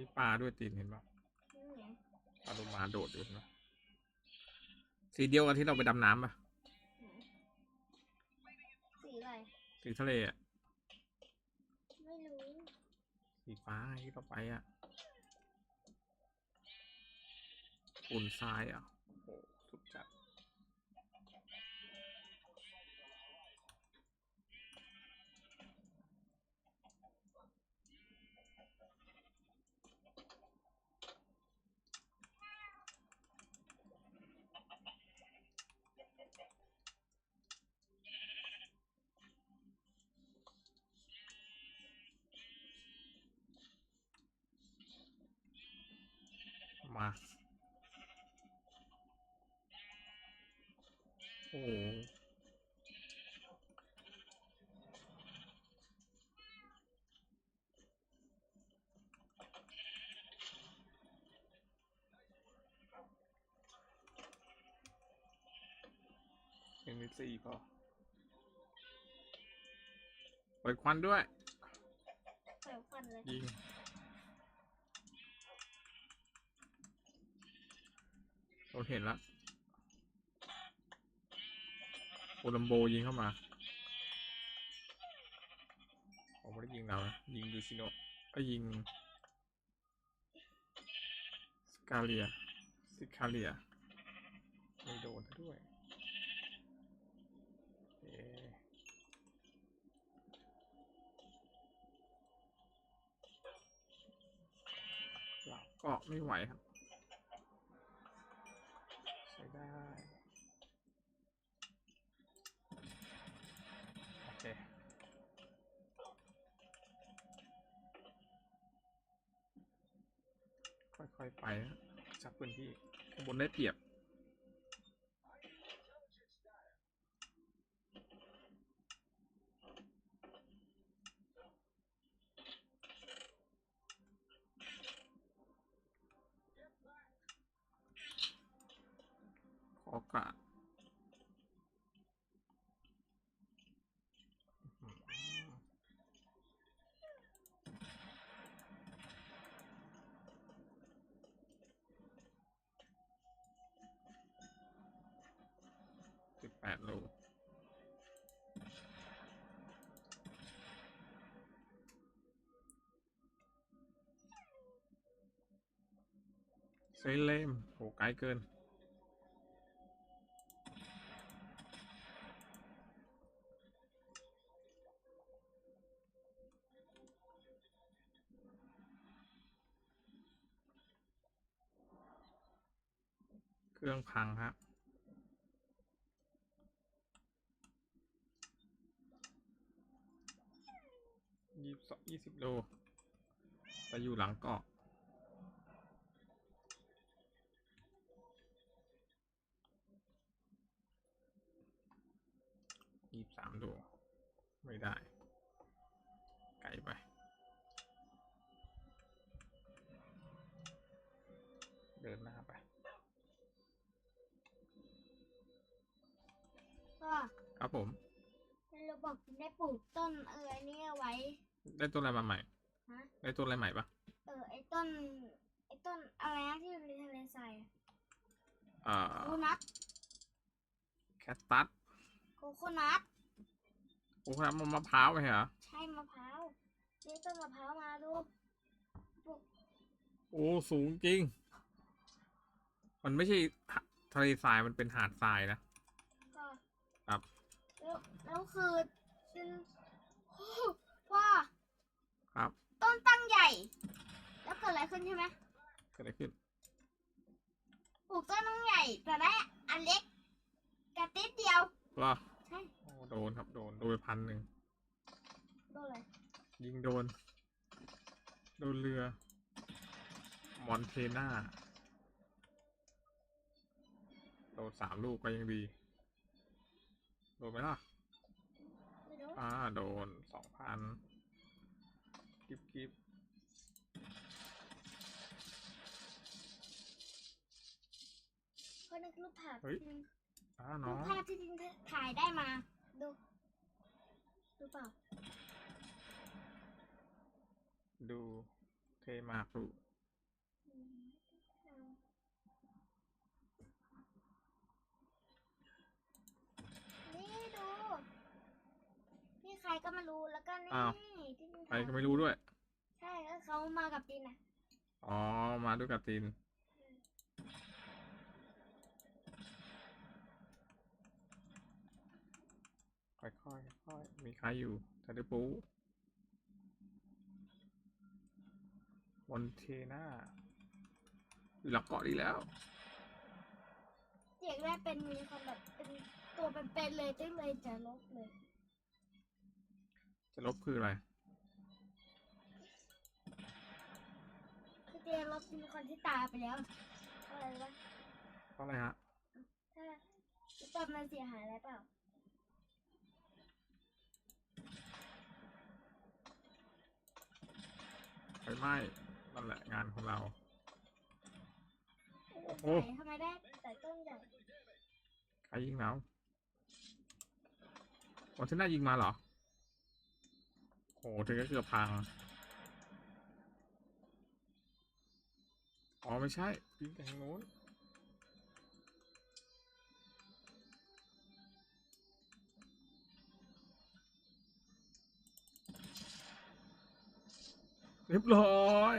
มีปลาด้วยตีนเห็นปะนี่ไงปลาโลมาโดดอยู่นะสีเดียวกับที่เราไปดำน้ำปะสีอะไร สีทะเลอะไม่รู้ สีฟ้าที่เราไปอะอุ่นทรายอะโอ้โหสุดจัด มา โอ้โหยังมีสี่พอปล่อยควันด้วย ใส่ควันเลยยิงเราเห็นแล้ว โอลัมโบยิงเข้ามาผมไม่ได้ยิงเรานะยิงดูซิโนก็ยิงสกาเลียสิคาเลียไม่โดนซะด้วยเอเราก็ไม่ไหวครับ ค่อยไปนะจับพื้นที่ข้างบนได้เปรียบขอกาดอื้อหือสิบแปด โลเซเลมโหไกลเกิน เครื่องพังฮะ ยี่สิบยี่สิบโลแต่อยู่หลังเกาะยี่สามโลไม่ได้ ไกลไปเดินหน้าไปก็ครับผมเราบอกได้ปลูกต้นเอออันนี้เอาไว้ ได้ต้นอะไรมาใหม่ ฮะ ได้ต้นอะไรใหม่ปะเออไอ้ต้นไอ้ต้นอะไรนะที่อยู่ในทะเลทรายอะเอ่อโคนัทแคตตัสโคโคนัทโอ้ครับมันมะพร้าวไหมเหรอ ใช่มะพร้าวนี่ต้นมะพร้าวมาดูปลูกโอ้สูงจริง มันไม่ใช่ทะทะเลทรายมันเป็นหาดทรายนะ ก็ครับ แล้วแล้วคือเป็นโอ้ว่าครับ ต้นตั้งใหญ่ แล้วเกิดอะไรขึ้นใช่ไหมเกิดอะไรขึ้นปลูกต้นตั้งใหญ่แต่ได้อันเล็กกระติดเดียว เหรอใช่โอ้โดนครับโดนโดนไปพันหนึ่งโดนเลยยิงโดน โดนเรือ มอนเทนาโดนสามลูกก็ยังดี โดนไหมล่ะ ไม่รู้ อ่า โดนสองพัน กิบกิบนั่นคืรูปภาพเฮ้ยรูปภาพที่จินถ่ายได้มา ดูดูเปล่าดูเทมาปุนี่ดู นี่ใครก็มารู้แล้วก็นี่ ที่มันใครก็ไม่รู้ด้วย ใช่แล้วเขามากับตินอะอ๋อ มาด้วยกับตินค่อยๆค่อยๆมีใครอยู่ทันได้ปูมอนเทน่าอยู่หลักเกาะดีแล้ว เสียงแรกเป็นมีคนแบบเป็นตัวเป็นๆเลยตึ้งเลยจะลบเลย จะลบคืออะไร คือเตียลบมีคนที่ตายไปแล้วอะไรวะเพราะอะไรฮะถ้าตัวมันเสียหายอะไรเปล่าไฟไหม้นั่นแหละงานของเรา โอ้ ไหนทำไมได้แต่ต้นใหญ่ใครยิงเรามอนเทน่ายิงมาเหรอโหถึงก็เกือบพัง อ๋อไม่ใช่ยิงแต่ทางโน้นเรียบร้อย